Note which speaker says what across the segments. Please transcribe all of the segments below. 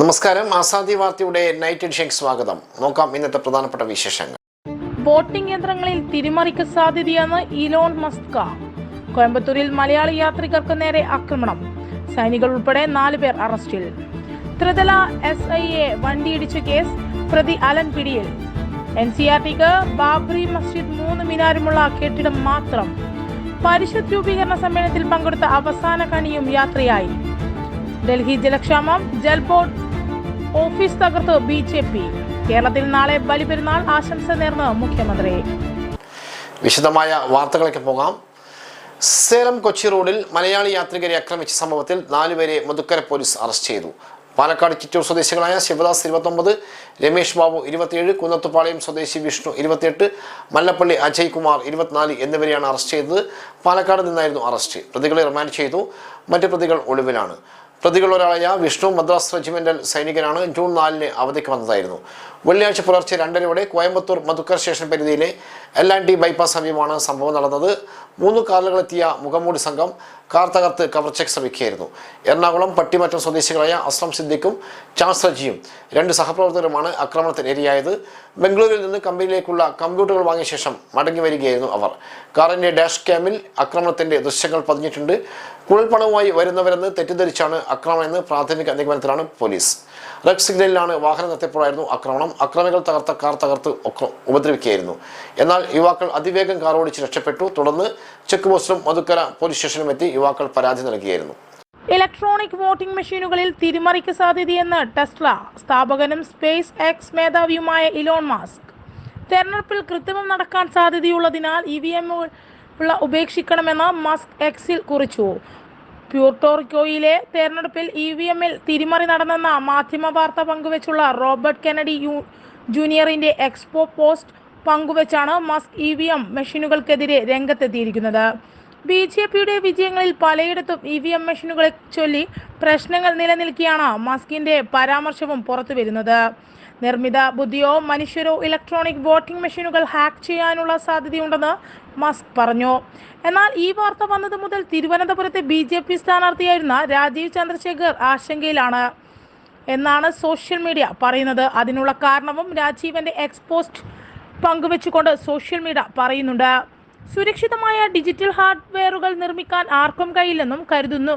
Speaker 1: നമസ്കാരം. ആസാദി വാർത്തയുടെ night edition സ്വാഗതം. നോക്കാം ഇന്നത്തെ പ്രധാനപ്പെട്ട വിശേഷങ്ങൾ.
Speaker 2: വോട്ടിംഗ് യന്ത്രങ്ങളിൽ തിരിമറിക്ക് സാധ്യതയെന്ന് ഇലോൺ മസ്ക കോയമ്പത്തൂരിൽ മലയാളി യാത്രികർക്ക് നേരെ ആക്രമണം. സൈനികർ ഉൾപ്പെടെ നാല് പേർ അറസ്റ്റിൽ. ത്രിതല എസ് ഐ എ വണ്ടിയിടിച്ച കേസ് പ്രതി അലൻ പിടിയിൽ. എൻ സി ആർ ടിക്ക് ബാബ്രി മസ്ജിദ് മൂന്ന് മിനാരുമുള്ള കെട്ടിടം മാത്രം. പരിഷത്ത് രൂപീകരണ സമ്മേളനത്തിൽ പങ്കെടുത്ത അവസാന കണിയും യാത്രയായി. ഡൽഹി ജലക്ഷാമം ജൽ ബോർഡ് ഓഫീസ് തകർത്ത് ബി ജെ പി. കേരളത്തിൽ നാളെ ബലിപെരുന്നാൾ ആശംസ നേർന്ന് മുഖ്യമന്ത്രി.
Speaker 1: വിശദമായ വാർത്തകളൊക്കെ പോകാം. സേലം കൊച്ചി റോഡിൽ മലയാളി യാത്രികരെ ആക്രമിച്ച സംഭവത്തിൽ നാലുപേരെ മുതുക്കര പോലീസ് അറസ്റ്റ് ചെയ്തു. പാലക്കാട് ചിറ്റൂർ സ്വദേശികളായ ശിവദാസ് ഇരുപത്തൊമ്പത് രമേഷ് ബാബു ഇരുപത്തിയേഴ് കുന്നത്തുപാളയം സ്വദേശി വിഷ്ണു ഇരുപത്തിയെട്ട് മല്ലപ്പള്ളി അജയ് കുമാർ ഇരുപത്തിനാല് എന്നിവരെയാണ് അറസ്റ്റ് ചെയ്തത്. പാലക്കാട് നിന്നായിരുന്നു അറസ്റ്റ്. പ്രതികളെ റിമാൻഡ് ചെയ്തു. മറ്റ് പ്രതികൾ ഒളിവിലാണ്. പ്രതികൾ ഒരാളായ വിഷ്ണു മദ്രാസ് റെജിമെന്റൽ സൈനികനാണ് ജൂൺ നാലിന് അവധിക്ക് വന്നതായിരുന്നു. വെള്ളിയാഴ്ച പുലർച്ചെ രണ്ടരയോടെ കോയമ്പത്തൂർ മധുക്കർ സ്റ്റേഷൻ പരിധിയിലെ എൽ ആൻഡ് ടി ബൈപ്പാസ് സമീപമാണ് സംഭവം നടന്നത്. മൂന്ന് കാറുകളെത്തിയ മുഖംമൂടി സംഘം കാർ തകർത്ത് കവർച്ചയ്ക്ക് ശ്രമിക്കുകയായിരുന്നു. എറണാകുളം പട്ടിമറ്റം സ്വദേശികളായ അസ്ലം സിദ്ദിഖും ചാൻസ് റജിയും രണ്ട് സഹപ്രവർത്തകരുമാണ് ആക്രമണത്തിന് ഇരയായത് ബംഗളൂരുവിൽ നിന്ന് കമ്പനിയിലേക്കുള്ള കമ്പ്യൂട്ടറുകൾ വാങ്ങിയ ശേഷം മടങ്ങി വരികയായിരുന്നു അവർ. കാറിന്റെ ഡാഷ് ക്യാമിൽ ആക്രമണത്തിന്റെ ദൃശ്യങ്ങൾ പതിഞ്ഞിട്ടുണ്ട്. കുഴൽപ്പണവുമായി വരുന്നവരെന്ന് തെറ്റിദ്ധരിച്ചാണ് ആക്രമണമെന്ന് പ്രാഥമിക നിഗമനത്തിലാണ് പോലീസ്. റെഡ് സിഗ്നലിലാണ് വാഹനം നിർത്തിയപ്പോഴായിരുന്നു ആക്രമണം. അക്രമികൾ തകർത്ത കാർ തകർത്ത് ഉപദ്രവിക്കുകയായിരുന്നു. എന്നാൽ യുവാക്കൾ അതിവേഗം കാർ ഓടിച്ച് രക്ഷപ്പെട്ടു. തുടർന്ന് ചെക്ക് പോസ്റ്റിലും മധുക്കര പോലീസ് സ്റ്റേഷനിലും എത്തി യുവാക്കൾ പരാതി നൽകിയായിരുന്നു.
Speaker 2: ഇലക്ട്രോണിക് വോട്ടിംഗ് മെഷീനുകളിൽ തിരിമറിക്ക് സാധ്യതയെന്ന് ടെസ്ല സ്ഥാപകനും സ്പേസ് എക്സ് മേധാവിയുമായ ഇലോൺ മാസ്ക്. തെരഞ്ഞെടുപ്പിൽ കൃത്രിമം നടക്കാൻ സാധ്യതയുള്ളതിനാൽ ഇ വി എം ഉള്ള ഉപേക്ഷിക്കണമെന്ന് മസ്ക് എക്സിൽ കുറിച്ചു. പ്യൂർട്ടോറിക്കോയിലെ തെരഞ്ഞെടുപ്പിൽ ഇ വി എമ്മിൽ തിരിമറി നടന്നെന്ന മാധ്യമ വാർത്ത പങ്കുവച്ചുള്ള റോബർട്ട് കെനഡി യു ജൂനിയറിന്റെ എക്സ്പോ പോസ്റ്റ് പങ്കുവച്ചാണ് മസ്ക് ഇ വി എം മെഷീനുകൾക്കെതിരെ രംഗത്തെത്തിയിരിക്കുന്നത്. ബി ജെ പിയുടെ വിജയങ്ങളിൽ പലയിടത്തും ഇ വി എം മെഷീനുകളെ ചൊല്ലി പ്രശ്നങ്ങൾ നിലനിൽക്കിയാണ് മസ്കിന്റെ പരാമർശവും പുറത്തു വരുന്നത് നിർമ്മിത ബുദ്ധിയോ മനുഷ്യരോ ഇലക്ട്രോണിക് വോട്ടിംഗ് മെഷീനുകൾ ഹാക്ക് ചെയ്യാനുള്ള സാധ്യതയുണ്ടെന്ന് മസ്ക് പറഞ്ഞു. എന്നാൽ ഈ വാർത്ത വന്നത് മുതൽ തിരുവനന്തപുരത്തെ ബി ജെ പി സ്ഥാനാർത്ഥിയായിരുന്ന രാജീവ് ചന്ദ്രശേഖർ ആശങ്കയിലാണ് എന്നാണ് സോഷ്യൽ മീഡിയ പറയുന്നത്. അതിനുള്ള കാരണവും രാജീവന്റെ എക്സ്പോസ്റ്റ് പങ്കുവെച്ചുകൊണ്ട് സോഷ്യൽ മീഡിയ പറയുന്നുണ്ട്. സുരക്ഷിതമായ ഡിജിറ്റൽ ഹാർഡ്വെയറുകൾ നിർമ്മിക്കാൻ ആർക്കും കഴിയില്ലെന്നും കരുതുന്നു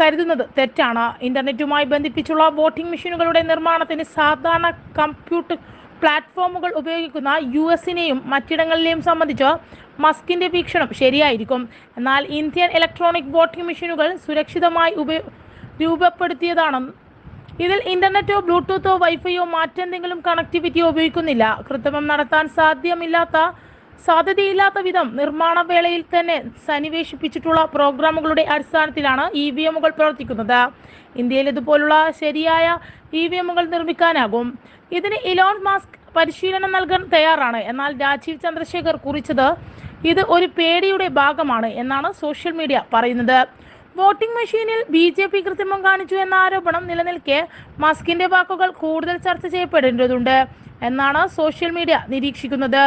Speaker 2: കരുതുന്നത് തെറ്റാണ്. ഇന്റർനെറ്റുമായി ബന്ധിപ്പിച്ചുള്ള വോട്ടിംഗ് മെഷീനുകളുടെ നിർമ്മാണത്തിന് സാധാരണ കമ്പ്യൂട്ടർ പ്ലാറ്റ്ഫോമുകൾ ഉപയോഗിക്കുന്ന യു എസിനെയും മറ്റിടങ്ങളിലെയും സംബന്ധിച്ച് മസ്കിന്റെ വീക്ഷണം ശരിയായിരിക്കും. എന്നാൽ ഇന്ത്യൻ ഇലക്ട്രോണിക് വോട്ടിംഗ് മെഷീനുകൾ സുരക്ഷിതമായി ഉപ രൂപപ്പെടുത്തിയതാണ്. ഇതിൽ ഇന്റർനെറ്റോ ബ്ലൂടൂത്തോ വൈഫൈയോ മറ്റെന്തെങ്കിലും കണക്ടിവിറ്റിയോ ഉപയോഗിക്കുന്നില്ല. കൃത്രിമം നടത്താൻ സാധ്യമില്ലാത്ത സാധ്യതയില്ലാത്ത വിധം നിർമ്മാണ വേളയിൽ തന്നെ സന്നിവേശിപ്പിച്ചിട്ടുള്ള പ്രോഗ്രാമുകളുടെ അടിസ്ഥാനത്തിലാണ് ഇ വി എമ്മുകൾ പ്രവർത്തിക്കുന്നത്. ഇന്ത്യയിൽ ഇതുപോലുള്ള ശരിയായ ഇ വി എമ്മുകൾ നിർമ്മിക്കാനാകും. ഇതിന് ഇലോൺ മാസ്ക് പരിശീലനം നൽകാൻ തയ്യാറാണ്. എന്നാൽ രാജീവ് ചന്ദ്രശേഖർ കുറിച്ചത് ഇത് ഒരു പേടിയുടെ ഭാഗമാണ് എന്നാണ് സോഷ്യൽ മീഡിയ പറയുന്നത്. വോട്ടിംഗ് മെഷീനിൽ ബി ജെ പി കൃത്രിമം കാണിച്ചു എന്ന ആരോപണം നിലനിൽക്കെ മസ്കിന്റെ വാക്കുകൾ കൂടുതൽ ചർച്ച ചെയ്യപ്പെടേണ്ടതുണ്ട് എന്നാണ് സോഷ്യൽ മീഡിയ നിരീക്ഷിക്കുന്നത്.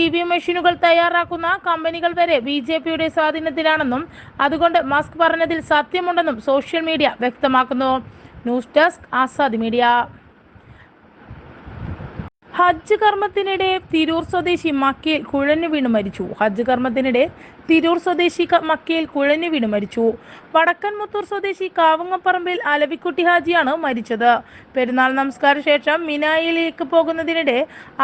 Speaker 2: ഇ വി മെഷീനുകൾ തയ്യാറാക്കുന്ന കമ്പനികൾ വരെ ബി ജെ പിയുടെ സ്വാധീനത്തിലാണെന്നും അതുകൊണ്ട് മസ്ക് പറഞ്ഞതിൽ സത്യമുണ്ടെന്നും സോഷ്യൽ മീഡിയ വ്യക്തമാക്കുന്നു. News desk Azad media. ഹജ്ജ് കർമ്മത്തിനിടെ തിരൂർ സ്വദേശി മക്കയിൽ കുഴഞ്ഞു വീണ് മരിച്ചു. ഹജ്ജ് കർമ്മത്തിനിടെ തിരൂർ സ്വദേശി മക്കയിൽ കുഴഞ്ഞു വീണ് മരിച്ചു. വടക്കൻമുത്തൂർ സ്വദേശി കാവുങ്ങപ്പറമ്പിൽ അലവിക്കുട്ടി ഹാജിയാണ് മരിച്ചത്. പെരുന്നാൾ നമസ്കാര ശേഷം മിനായിലേക്ക് പോകുന്നതിനിടെ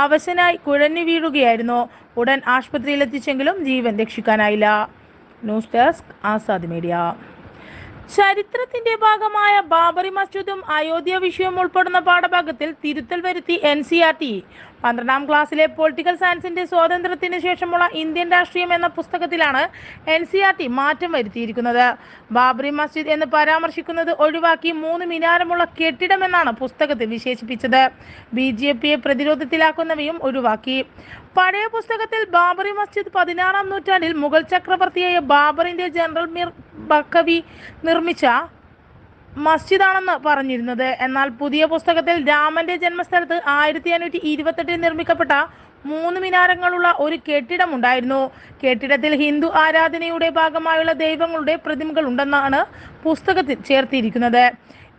Speaker 2: അവശനായി കുഴഞ്ഞു വീഴുകയായിരുന്നു. ഉടൻ ആശുപത്രിയിലെത്തിച്ചെങ്കിലും ജീവൻ രക്ഷിക്കാനായില്ല. News desk Azad media. ചരിത്രത്തിന്റെ ഭാഗമായ ബാബറി മസ്ജിദും അയോധ്യ വിഷയവും ഉൾപ്പെടുന്ന പാഠഭാഗത്തിൽ തിരുത്തൽ വരുത്തി എൻ സി ആർ ടി പന്ത്രണ്ടാം ക്ലാസ്സിലെ പൊളിറ്റിക്കൽ സയൻസിന്റെ സ്വാതന്ത്ര്യത്തിന് ശേഷമുള്ള ഇന്ത്യൻ രാഷ്ട്രീയം എന്ന പുസ്തകത്തിലാണ് എൻ സി ആർ ടി മാറ്റം വരുത്തിയിരിക്കുന്നത്. ബാബറി മസ്ജിദ് എന്ന് പരാമർശിക്കുന്നത് ഒഴിവാക്കി മൂന്ന് മിനാരമുള്ള കെട്ടിടം എന്നാണ് പുസ്തകത്തിൽ വിശേഷിപ്പിച്ചത്. ബി ജെ പിയെ പ്രതിരോധത്തിലാക്കുന്നവയും ഒഴിവാക്കി. പഴയ പുസ്തകത്തിൽ ബാബറി മസ്ജിദ് പതിനാറാം നൂറ്റാണ്ടിൽ മുഗൾ ചക്രവർത്തിയായ ബാബറിന്റെ ജനറൽ മിർ ബക്കവി നിർമ്മിച്ച മസ്ജിദാണെന്ന് പറഞ്ഞിരുന്നത്. എന്നാൽ പുതിയ പുസ്തകത്തിൽ രാമന്റെ ജന്മസ്ഥലത്ത് ആയിരത്തി അഞ്ഞൂറ്റി ഇരുപത്തെട്ടിൽ നിർമ്മിക്കപ്പെട്ട മൂന്ന് മിനാരങ്ങളുള്ള ഒരു കെട്ടിടമുണ്ടായിരുന്നു കെട്ടിടത്തിൽ ഹിന്ദു ആരാധനയുടെ ഭാഗമായുള്ള ദൈവങ്ങളുടെ പ്രതിമകൾ ഉണ്ടെന്നാണ് പുസ്തകത്തിൽ ചേർത്തിരിക്കുന്നത്.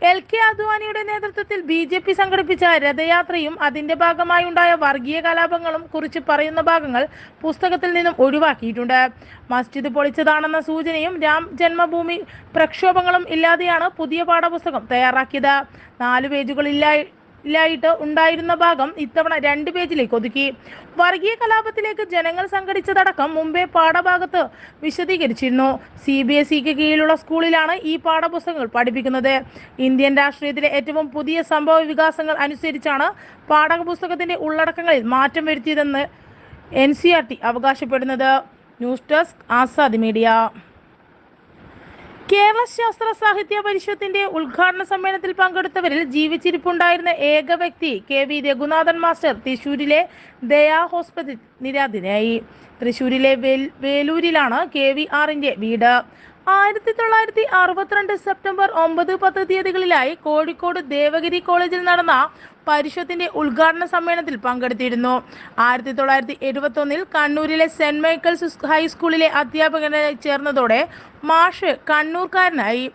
Speaker 2: എൽ കെ അദ്വാനിയുടെ നേതൃത്വത്തിൽ ബി ജെ പി സംഘടിപ്പിച്ച രഥയാത്രയും അതിന്റെ ഭാഗമായി ഉണ്ടായ വർഗീയ കലാപങ്ങളും കുറിച്ച് പറയുന്ന ഭാഗങ്ങൾ പുസ്തകത്തിൽ നിന്നും ഒഴിവാക്കിയിട്ടുണ്ട്. മസ്ജിദ് പൊളിച്ചതാണെന്ന സൂചനയും രാം ജന്മഭൂമി പ്രക്ഷോഭങ്ങളും ഇല്ലാതെയാണ് പുതിയ പാഠപുസ്തകം തയ്യാറാക്കിയത്. നാലു പേജുകളില്ലായി ായിട്ട് ഉണ്ടായിരുന്ന ഭാഗം ഇത്തവണ രണ്ട് പേജിലേക്ക് ഒതുക്കി. വർഗീയ കലാപത്തിലേക്ക് ജനങ്ങൾ സംഘടിച്ചതടക്കം മുമ്പേ പാഠഭാഗത്ത് വിശദീകരിച്ചിരുന്നു. സി ബി എസ് ഇക്ക് കീഴിലുള്ള സ്കൂളിലാണ് ഈ പാഠപുസ്തകങ്ങൾ പഠിപ്പിക്കുന്നത്. ഇന്ത്യൻ രാഷ്ട്രീയത്തിലെ ഏറ്റവും പുതിയ സംഭവ വികാസങ്ങൾ അനുസരിച്ചാണ് പാഠപുസ്തകത്തിന്റെ ഉള്ളടക്കങ്ങളിൽ മാറ്റം വരുത്തിയതെന്ന് എൻ സി ആർ ടി അവകാശപ്പെടുന്നത്. News desk Azad media. Kerala Sasthra Sahithya പരിഷത്തിന്റെ ഉദ്ഘാടന സമ്മേളനത്തിൽ പങ്കെടുത്തവരിൽ ജീവിച്ചിരിപ്പുണ്ടായിരുന്ന ഏക വ്യക്തി കെ വി രഘുനാഥൻ മാസ്റ്റർ തൃശൂരിലെ ദയാ ഹോസ്പിറ്റൽ നിര്യാതനായി തൃശൂരിലെ വേലൂരിലാണ് കെ വി ആറിന്റെ വീട്. ആയിരത്തി തൊള്ളായിരത്തി അറുപത്തിരണ്ട് സെപ്റ്റംബർ ഒമ്പത് പത്ത് തീയതികളിലായി കോഴിക്കോട് ദേവഗിരി കോളേജിൽ നടന്ന പരിഷത്തിന്റെ ഉദ്ഘാടന സമ്മേളനത്തിൽ പങ്കെടുത്തിരുന്നു. ആയിരത്തി തൊള്ളായിരത്തി എഴുപത്തി ഒന്നിൽ കണ്ണൂരിലെ സെന്റ് മൈക്കിൾസ് ഹൈസ്കൂളിലെ അധ്യാപകനായി ചേർന്നതോടെ മാഷ് കണ്ണൂർക്കാരനായി.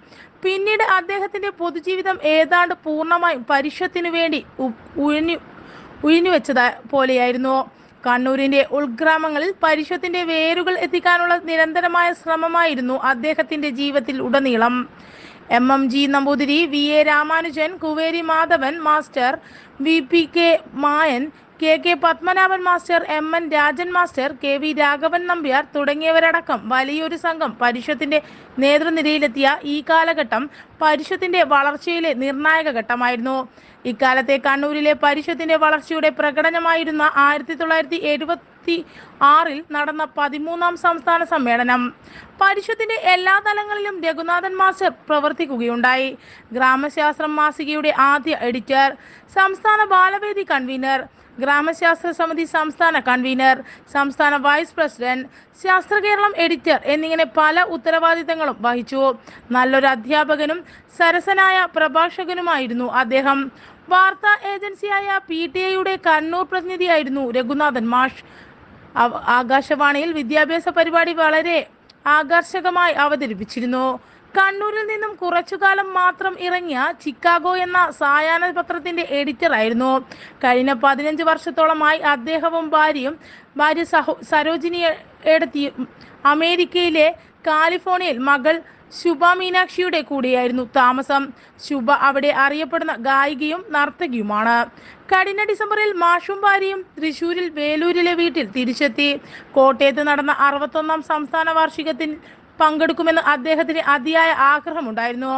Speaker 2: പിന്നീട് അദ്ദേഹത്തിന്റെ പൊതുജീവിതം ഏതാണ്ട് പൂർണമായും പരിഷത്തിനു വേണ്ടി ഉഴിഞ്ഞു ഉഴിഞ്ഞുവെച്ചത് പോലെയായിരുന്നു. കണ്ണൂരിന്റെ ഉൾഗ്രാമങ്ങളിൽ പരിഷത്തിന്റെ വേരുകൾ എത്തിക്കാനുള്ള നിരന്തരമായ ശ്രമമായിരുന്നു അദ്ദേഹത്തിന്റെ ജീവിതത്തിൽ ഉടനീളം. M. M. G. Namboothiri V. A. Ramanujan Kuveri Madhavan master V. P. K. Mayan K K Padmanabhan master M N Rajan master K V Raghavan Nambiar തുടങ്ങിയവരടക്കം വലിയൊരു സംഘം പരിഷത്തിന്റെ നേതൃനിരയിലെത്തിയ ഈ കാലഘട്ടം പരിഷത്തിന്റെ വളർച്ചയിലെ നിർണായക ഘട്ടമായിരുന്നു. ഇക്കാലത്തെ കണ്ണൂരിലെ പരിഷത്തിന്റെ വളർച്ചയുടെ പ്രകടനമായിരുന്ന ആയിരത്തി തൊള്ളായിരത്തി എഴുപത്തി ആറിൽ നടന്ന പതിമൂന്നാം സംസ്ഥാന സമ്മേളനം. പരിഷത്തിന്റെ എല്ലാ തലങ്ങളിലും രഘുനാഥൻ മാസ്റ്റർ പ്രവർത്തിക്കുകയുണ്ടായി. ഗ്രാമശാസ്ത്രം മാസികയുടെ ആദ്യ എഡിറ്റർ സംസ്ഥാന ബാലവേദി കൺവീനർ ഗ്രാമശാസ്ത്ര സമിതി സംസ്ഥാന കൺവീനർ സംസ്ഥാന വൈസ് പ്രസിഡന്റ് ശാസ്ത്ര കേരളം എഡിറ്റർ എന്നിങ്ങനെ പല ഉത്തരവാദിത്തങ്ങളും വഹിച്ചു. നല്ലൊരു അധ്യാപകനും സരസനായ പ്രഭാഷകനുമായിരുന്നു അദ്ദേഹം. വാർത്താ ഏജൻസിയായ പി ടി ഐയുടെ കണ്ണൂർ പ്രതിനിധിയായിരുന്നു രഘുനാഥൻ മാഷ്. ആകാശവാണിയിൽ വിദ്യാഭ്യാസ പരിപാടി വളരെ ആകർഷകമായി അവതരിപ്പിച്ചിരുന്നു. കണ്ണൂരിൽ നിന്നും കുറച്ചുകാലം മാത്രം ഇറങ്ങിയ ചിക്കാഗോ എന്ന സായാഹ്ന പത്രത്തിന്റെ എഡിറ്റർ ആയിരുന്നു. കഴിഞ്ഞ പതിനഞ്ച് വർഷത്തോളമായി അദ്ദേഹവും ഭാര്യയും ഭാര്യ സഹോ സരോജിനി അമേരിക്കയിലെ കാലിഫോർണിയയിൽ മകൾ ശുഭ മീനാക്ഷിയുടെ കൂടെയായിരുന്നു താമസം. ശുഭ അവിടെ അറിയപ്പെടുന്ന ഗായികയും നർത്തകിയുമാണ്. കഴിഞ്ഞ ഡിസംബറിൽ മാഷും ഭാര്യയും തൃശൂരിൽ വേലൂരിലെ വീട്ടിൽ തിരിച്ചെത്തി. കോട്ടയത്ത് നടന്ന അറുപത്തൊന്നാം സംസ്ഥാന വാർഷികത്തിൽ പങ്കെടുക്കുമെന്ന് അദ്ദേഹത്തിന് അതിയായ ആഗ്രഹമുണ്ടായിരുന്നു.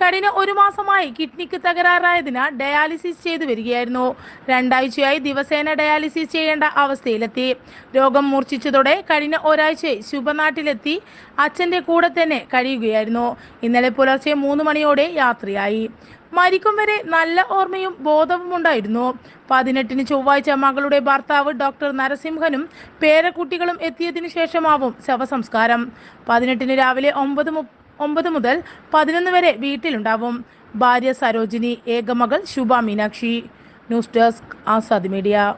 Speaker 2: കഴിഞ്ഞ ഒരു മാസമായി കിഡ്നിക്ക് തകരാറായതിനാൽ ഡയാലിസിസ് ചെയ്തു വരികയായിരുന്നു. രണ്ടാഴ്ചയായി ദിവസേന ഡയാലിസിസ് ചെയ്യേണ്ട അവസ്ഥയിലെത്തി. രോഗം മൂർച്ഛിച്ചതോടെ കഴിഞ്ഞ ഒരാഴ്ചയായി ശുഭനാട്ടിലെത്തി. അച്ഛന്റെ കൂടെ തന്നെ കഴിയുകയായിരുന്നു. ഇന്നലെ പുലർച്ചെ മൂന്ന് മണിയോടെ യാത്രയായി. മരിക്കും വരെ നല്ല ഓർമ്മയും ബോധവും ഉണ്ടായിരുന്നു. പതിനെട്ടിന് ചൊവ്വാഴ്ച മകളുടെ ഭർത്താവ് ഡോക്ടർ നരസിംഹനും പേരക്കുട്ടികളും എത്തിയതിനു ശേഷമാവും ശവസംസ്കാരം. പതിനെട്ടിന് രാവിലെ ഒമ്പത് ഒമ്പത് മുതൽ പതിനൊന്ന് വരെ വീട്ടിലുണ്ടാവും. ഭാര്യ Sarojini ഏകമകൾ Shubha Meenakshi. News desk Azad media.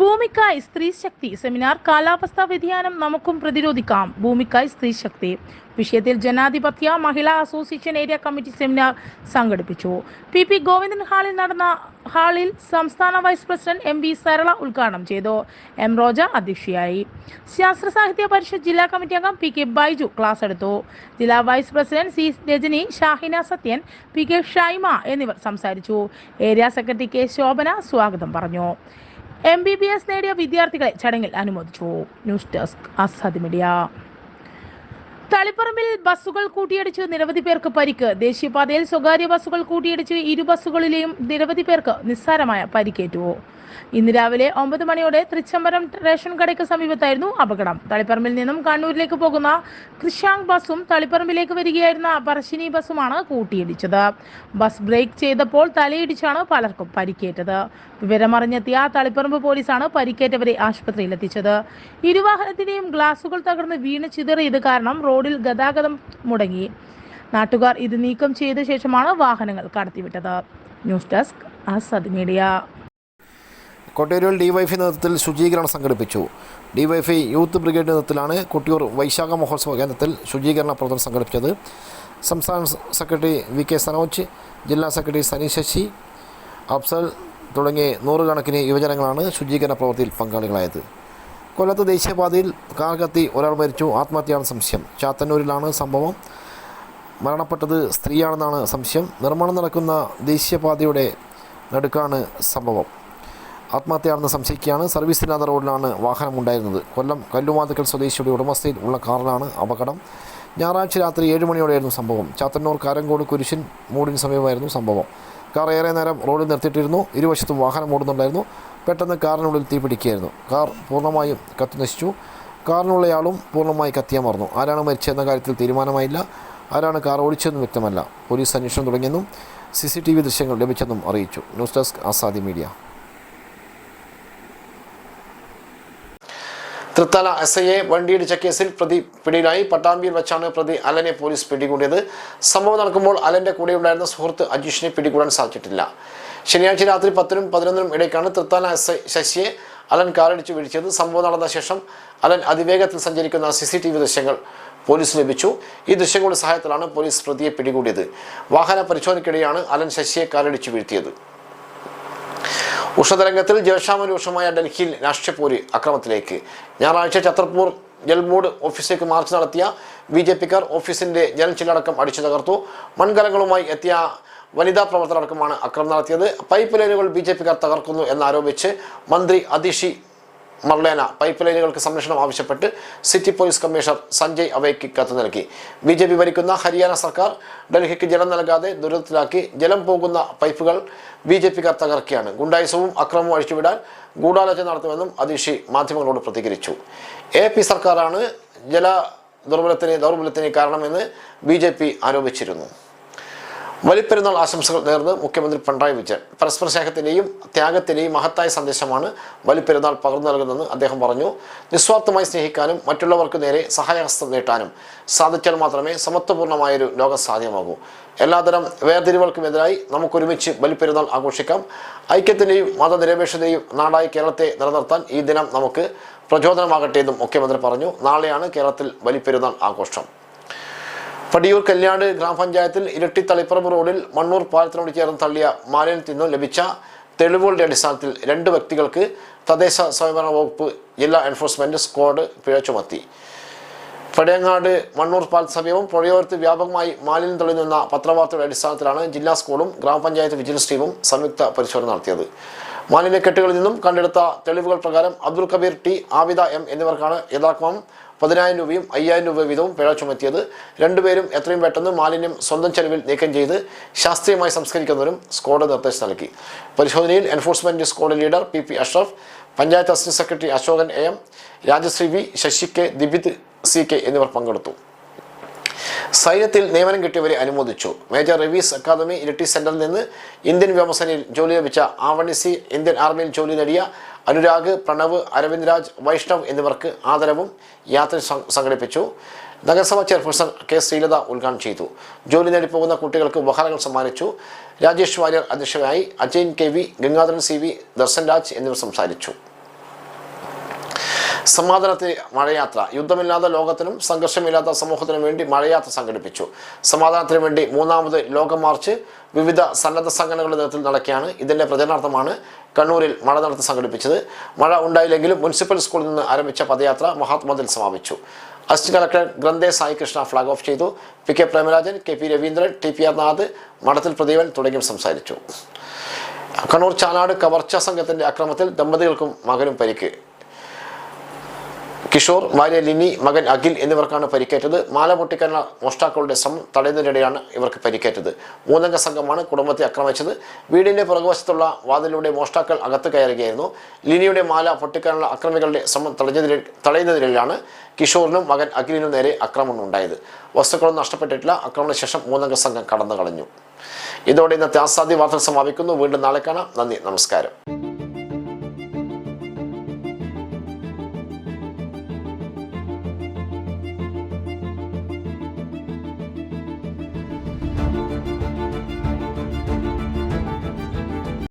Speaker 2: ഭൂമിക്കായി സ്ത്രീ ശക്തി സെമിനാർ കാലാവസ്ഥാ വ്യതിയാനം നമുക്കും പ്രതിരോധിക്കാം. ഭൂമിക്കായി സ്ത്രീ ശക്തി വിഷയത്തിൽ Janadhipathya Mahila association area committee seminar സംഘടിപ്പിച്ചു. പി പി ഗോവിന്ദൻ ഹാളിൽ നടന്ന ഹാളിൽ സംസ്ഥാന vice president M V Sarala ഉദ്ഘാടനം ചെയ്തു. എം റോജ അധ്യക്ഷയായി. ശാസ്ത്ര സാഹിത്യ പരിഷത്ത് ജില്ലാ കമ്മിറ്റി അംഗം പി കെ ബൈജു ക്ലാസ് എടുത്തു. ജില്ലാ vice president C Rajani Shahina Sathyan P K Shaima എന്നിവർ സംസാരിച്ചു. ഏരിയ സെക്രട്ടറി കെ ശോഭന സ്വാഗതം പറഞ്ഞു. എം ബി ബി എസ് നേടിയ വിദ്യാർത്ഥികളെ ചടങ്ങിൽ അനുമോദിച്ചു. News desk Azad media. തളിപ്പറമ്പിൽ ബസ്സുകൾ കൂട്ടിയിടിച്ച് നിരവധി പേർക്ക് പരിക്ക്. ദേശീയപാതയിൽ സ്വകാര്യ ബസ്സുകൾ കൂട്ടിയിടിച്ച് ഇരു ബസ്സുകളിലെയും നിരവധി പേർക്ക് നിസ്സാരമായ പരിക്കേറ്റുവോ ഇന്ന് രാവിലെ ഒമ്പത് മണിയോടെ തൃച്ചംബരം റേഷൻ കടയ്ക്ക് സമീപത്തായിരുന്നു അപകടം. തളിപ്പറമ്പിൽ നിന്നും കണ്ണൂരിലേക്ക് പോകുന്ന കൃഷാങ് ബസ്സും തളിപ്പറമ്പിലേക്ക് വരികയായിരുന്ന പറശ്ശിനി ബസ്സുമാണ് കൂട്ടിയിടിച്ചത്. ബസ് ബ്രേക്ക് ചെയ്തപ്പോൾ തലയിടിച്ചാണ് പലർക്കും പരിക്കേറ്റത്. വിവരമറിഞ്ഞെത്തിയ തളിപ്പറമ്പ് പോലീസാണ് പരിക്കേറ്റവരെ ആശുപത്രിയിൽ എത്തിച്ചത് ഇരുവാഹനത്തിന്റെയും ഗ്ലാസുകൾ തകർന്ന് വീണ് ചിതറിയത് കാരണം റോഡിൽ ഗതാഗതം മുടങ്ങി. നാട്ടുകാർ ഇത് നീക്കം ചെയ്ത ശേഷമാണ് വാഹനങ്ങൾ കടത്തിവിട്ടത്. News desk Azad media.
Speaker 1: കൊട്ടിയൂരിൽ DYFI നേതൃത്വത്തിൽ ശുചീകരണം സംഘടിപ്പിച്ചു. ഡിവൈഫൈ യൂത്ത് ബ്രിഗേഡ് നേതൃത്വത്തിലാണ് കൊട്ടിയൂർ വൈശാഖ മഹോത്സവ കേന്ദ്രത്തിൽ ശുചീകരണ പ്രവർത്തനം സംഘടിപ്പിച്ചത്. സംസ്ഥാന സെക്രട്ടറി വി കെ സനോജ് ജില്ലാ സെക്രട്ടറി സനി ശശി അഫ്സൽ തുടങ്ങിയ നൂറുകണക്കിന് യുവജനങ്ങളാണ് ശുചീകരണ പ്രവൃത്തിയിൽ പങ്കാളികളായത്. കൊല്ലത്ത് ദേശീയപാതയിൽ കാർ കത്തി ഒരാൾ മരിച്ചു. ആത്മഹത്യയാണ് സംശയം. ചാത്തന്നൂരിലാണ് സംഭവം. മരണപ്പെട്ടത് സ്ത്രീയാണെന്നാണ് സംശയം. നിർമ്മാണം നടക്കുന്ന ദേശീയപാതയുടെ നടുക്കാണ് സംഭവം. ആത്മഹത്യയാണെന്ന് സംശയിക്കുകയാണ്. സർവീസില്ലാത്ത റോഡിലാണ് വാഹനമുണ്ടായിരുന്നത്. കൊല്ലം കല്ലുമാതക്കൽ സ്വദേശിയുടെ ഉടമസ്ഥയിൽ ഉള്ള കാറിലാണ് അപകടം. ഞായറാഴ്ച രാത്രി ഏഴ് മണിയോടെയായിരുന്നു സംഭവം. ചാത്തന്നൂർ കാരങ്കോട് കുരിശിൻ മൂടിന് സമീപമായിരുന്നു സംഭവം. കാർ ഏറെ നേരം റോഡിൽ നിർത്തിയിട്ടിരുന്നു. ഇരുവശത്തും വാഹനം ഓടുന്നുണ്ടായിരുന്നു. പെട്ടെന്ന് കാറിനുള്ളിൽ തീ പിടിക്കുകയായിരുന്നു. കാർ പൂർണമായും കത്തി നശിച്ചു. കാറിനുള്ളയാളും പൂർണമായി കത്തിയമർന്നു ആരാണ് മരിച്ചതെന്ന കാര്യത്തിൽ തീരുമാനമായില്ല. ആരാണ് കാർ ഓടിച്ചതെന്നും വ്യക്തമല്ല. പോലീസ് അന്വേഷണം തുടങ്ങിയെന്നും സി സി ടി വി ദൃശ്യങ്ങൾ ലഭിച്ചെന്നും അറിയിച്ചു. News desk Azadi media. Thrithala S ഐയെ വണ്ടിയിടിച്ച കേസിൽ പ്രതി പിടിയിലായി. പട്ടാമ്പിയിൽ വെച്ചാണ് പ്രതി അലനെ പോലീസ് പിടികൂടിയത്. സംഭവം നടക്കുമ്പോൾ അലന്റെ കൂടെയുണ്ടായിരുന്ന സുഹൃത്ത് അജീഷിനെ പിടികൂടാൻ സാധിച്ചിട്ടില്ല. ശനിയാഴ്ച രാത്രി പത്തിനും പതിനൊന്നിനും ഇടയ്ക്കാണ് തൃത്താല എസ് ഐ ശശിയെ അലൻ കാറിടിച്ച് വീഴ്ചത് സംഭവം നടന്ന ശേഷം അലൻ അതിവേഗത്തിൽ സഞ്ചരിക്കുന്ന സി സി ടി വി ദൃശ്യങ്ങൾ പോലീസ് ലഭിച്ചു. ഈ ദൃശ്യങ്ങളുടെ സഹായത്തിലാണ് പോലീസ് പ്രതിയെ പിടികൂടിയത്. വാഹന പരിശോധനയ്ക്കിടെയാണ് അലൻ ശശിയെ കാറിടിച്ച് വീഴ്ത്തിയത്. ഉഷതരംഗത്തിൽ ജലക്ഷാമരൂക്ഷമായ ഡൽഹിയിൽ രാഷ്ട്രീയപോര് അക്രമത്തിലേക്ക്. ഞായറാഴ്ച ഛത്രപൂർ ജൽ ബോർഡ് ഓഫീസിലേക്ക് മാർച്ച് നടത്തിയ ബി ജെ പിക്കാർ ഓഫീസിന്റെ ജനച്ചിലടക്കം അടിച്ചു തകർത്തു. മൺകലങ്ങളുമായി എത്തിയ വനിതാ പ്രവർത്തകരടക്കമാണ് അക്രമം നടത്തിയത്. പൈപ്പ് ലൈനുകൾ ബി ജെ പിക്കാർ തകർക്കുന്നു എന്നാരോപിച്ച് മന്ത്രി അതിഷി മർലേന പൈപ്പ് ലൈനുകൾക്ക് സംരക്ഷണം ആവശ്യപ്പെട്ട് സിറ്റി പോലീസ് കമ്മീഷണർ സഞ്ജയ് അവയ്ക്ക് കത്ത് നൽകി. ബി ജെ പി ഭരിക്കുന്ന ഹരിയാന സർക്കാർ ഡൽഹിക്ക് ജലം നൽകാതെ ദുരിതത്തിലാക്കി ജലം പോകുന്ന പൈപ്പുകൾ ബി ജെ പിക്കാർ തകർക്കുകയാണ്. ഗുണ്ടായുസവും അക്രമവും അഴിച്ചുവിടാൻ ഗൂഢാലോചന നടത്തുമെന്നും അതീഷി മാധ്യമങ്ങളോട് പ്രതികരിച്ചു. എ പി സർക്കാരാണ് ജല ദുർബലത്തിന് ദൗർബല്യത്തിന് കാരണമെന്ന് ബി ജെ പി ആരോപിച്ചിരുന്നു. വലിപ്പെരുന്നാൾ ആശംസകൾ നേർന്ന് മുഖ്യമന്ത്രി പിണറായി വിജയൻ. പരസ്പര സ്നേഹത്തിന്റെയും ത്യാഗത്തിന്റെയും മഹത്തായ സന്ദേശമാണ് വലിപ്പെരുന്നാൾ പകർന്നു നൽകുന്നതെന്ന് അദ്ദേഹം പറഞ്ഞു. നിസ്വാർത്ഥമായി സ്നേഹിക്കാനും മറ്റുള്ളവർക്ക് നേരെ സഹായഹസ്തം നീട്ടാനും സാധിച്ചാൽ മാത്രമേ സമത്വപൂർണമായൊരു ലോകം സാധ്യമാകൂ. എല്ലാതരം വേർതിരിവുകൾക്കുമെതിരായി നമുക്കൊരുമിച്ച് ബലിപ്പെരുന്നാൾ ആഘോഷിക്കാം. ഐക്യത്തിന്റെയും മതനിരപേക്ഷതയും നാടായി കേരളത്തെ നിലനിർത്താൻ ഈ ദിനം നമുക്ക് പ്രചോദനമാകട്ടെ എന്നും മുഖ്യമന്ത്രി പറഞ്ഞു. നാളെയാണ് കേരളത്തിൽ ബലിപ്പെരുന്നാൾ ആഘോഷം. പടിയൂർ കല്യാട് ഗ്രാമപഞ്ചായത്തിൽ ഇരട്ടി തളിപ്പറമ്പ് റോഡിൽ മണ്ണൂർ പാലത്തിനോട് ചേർന്ന് തള്ളിയ മാലിന്യത്തിൽ നിന്നും ലഭിച്ച തെളിവുകളുടെ അടിസ്ഥാനത്തിൽ രണ്ട് വ്യക്തികൾക്ക് തദ്ദേശ സ്വയംഭരണ വകുപ്പ് ജില്ലാ എൻഫോഴ്സ്മെന്റ് സ്ക്വാഡ് പിഴ ചുമത്തി പടയങ്ങാട് മണ്ണൂർ പാലത്ത് സമീപം പുഴയോരത്ത് വ്യാപകമായി മാലിന്യം തെളിഞ്ഞുന്ന പത്രവാർത്തയുടെ അടിസ്ഥാനത്തിലാണ് ജില്ലാ സ്കൂളും ഗ്രാമപഞ്ചായത്ത് വിജിലൻസ് ടീമും സംയുക്ത പരിശോധന നടത്തിയത്. മാലിന്യക്കെട്ടുകളിൽ നിന്നും കണ്ടെടുത്ത തെളിവുകൾ പ്രകാരം അബ്ദുൽ കബീർ ടി. ആവിദ എം. എന്നിവർക്കാണ് യഥാക്രമം പതിനായിരം രൂപയും അയ്യായിരം രൂപ വീതവും പിഴ ചുമത്തിയത്. രണ്ടുപേരും എത്രയും പെട്ടെന്ന് മാലിന്യം സ്വന്തം ചെലവിൽ നീക്കം ചെയ്ത് ശാസ്ത്രീയമായി സംസ്കരിക്കുന്നവരും സ്ക്വാഡ് നിർദ്ദേശം നൽകി. പരിശോധനയിൽ enforcement squad leader P P Ashraf panchayat assistant secretary Ashokan A M Rajasree V Sasi K Dipith C K എന്നിവർ പങ്കെടുത്തു. സൈന്യത്തിൽ നിയമനം കിട്ടിയവരെ അനുമോദിച്ചു. മേജർ റിവീസ് അക്കാദമി ഇരട്ടി സെന്ററിൽ നിന്ന് ഇന്ത്യൻ വ്യോമസേനയിൽ ജോലി ലഭിച്ച ആവണിസി ഇന്ത്യൻ ആർമിയിൽ ജോലി നേടിയ അനുരാഗ് പ്രണവ് അരവിന്ദ് രാജ് വൈഷ്ണവ് എന്നിവർക്ക് ആദരവും യാത്ര സംഘടിപ്പിച്ചു. നഗരസഭ ചെയർപേഴ്സൺ കെ ശ്രീലത ഉദ്ഘാടനം ചെയ്തു. ജോലി നേടിപ്പോകുന്ന കുട്ടികൾക്ക് ഉപഹാരങ്ങൾ സമ്മാനിച്ചു. രാജേഷ് വാര്യർ അധ്യക്ഷനായി. Ajayan K V Gangadharan C V Darshan Raj എന്നിവർ സംസാരിച്ചു. സമാധാനത്തിന് മഴയാത്ര. യുദ്ധമില്ലാത്ത ലോകത്തിനും സംഘർഷമില്ലാത്ത സമൂഹത്തിനും വേണ്ടി മഴയാത്ര സംഘടിപ്പിച്ചു. സമാധാനത്തിന് വേണ്ടി മൂന്നാമത് ലോക മാർച്ച് വിവിധ സന്നദ്ധ സംഘടനകളുടെ നേതൃത്വത്തിൽ നടക്കുകയാണ്. ഇതിന്റെ പ്രചരണാർത്ഥമാണ് കണ്ണൂരിൽ മഴ നടത്തി സംഘടിപ്പിച്ചത്. മഴ ഉണ്ടായില്ലെങ്കിലും മുനിസിപ്പൽ സ്കൂളിൽ നിന്ന് ആരംഭിച്ച പദയാത്ര മഹാത്മാതിൽ സമാപിച്ചു. Assistant collector Granthe Sai Krishna flag off ചെയ്തു. P K Premarajan K P Raveendran T P R Nath Madathil Pradeepan തുടങ്ങിയവർ സംസാരിച്ചു. കണ്ണൂർ ചാലാട് കവർച്ച സംഘത്തിന്റെ അക്രമത്തിൽ ദമ്പതികൾക്കും മകനും പരിക്ക്. കിഷോർ ഭാര്യ ലിനി മകൻ അഖിൽ എന്നിവർക്കാണ് പരിക്കേറ്റത്. മാല പൊട്ടിക്കാനുള്ള മോഷ്ടാക്കളുടെ ശ്രമം തടയുന്നതിനിടെയാണ് ഇവർക്ക് പരിക്കേറ്റത്. മൂന്നംഗ സംഘമാണ് കുടുംബത്തെ ആക്രമിച്ചത്. വീടിന്റെ പുറകുവശത്തുള്ള വാതിലൂടെ മോഷ്ടാക്കൾ അകത്ത് കയറുകയായിരുന്നു. ലിനിയുടെ മാല പൊട്ടിക്കാനുള്ള അക്രമികളുടെ ശ്രമം തടഞ്ഞതിന് തടയുന്നതിനിടെയാണ് കിഷോറിനും മകൻ അഖിലിനും നേരെ ആക്രമണം ഉണ്ടായത്. വസ്തുക്കളൊന്നും നഷ്ടപ്പെട്ടിട്ടില്ല. ആക്രമണ ശേഷം മൂന്നംഗ സംഘം കടന്നു കളഞ്ഞു ഇതോടെ ഇന്നത്തെ ആസാദ്യ വാർത്തകൾ സമാപിക്കുന്നു. വീണ്ടും നാളെ കാണാം. നന്ദി. നമസ്കാരം.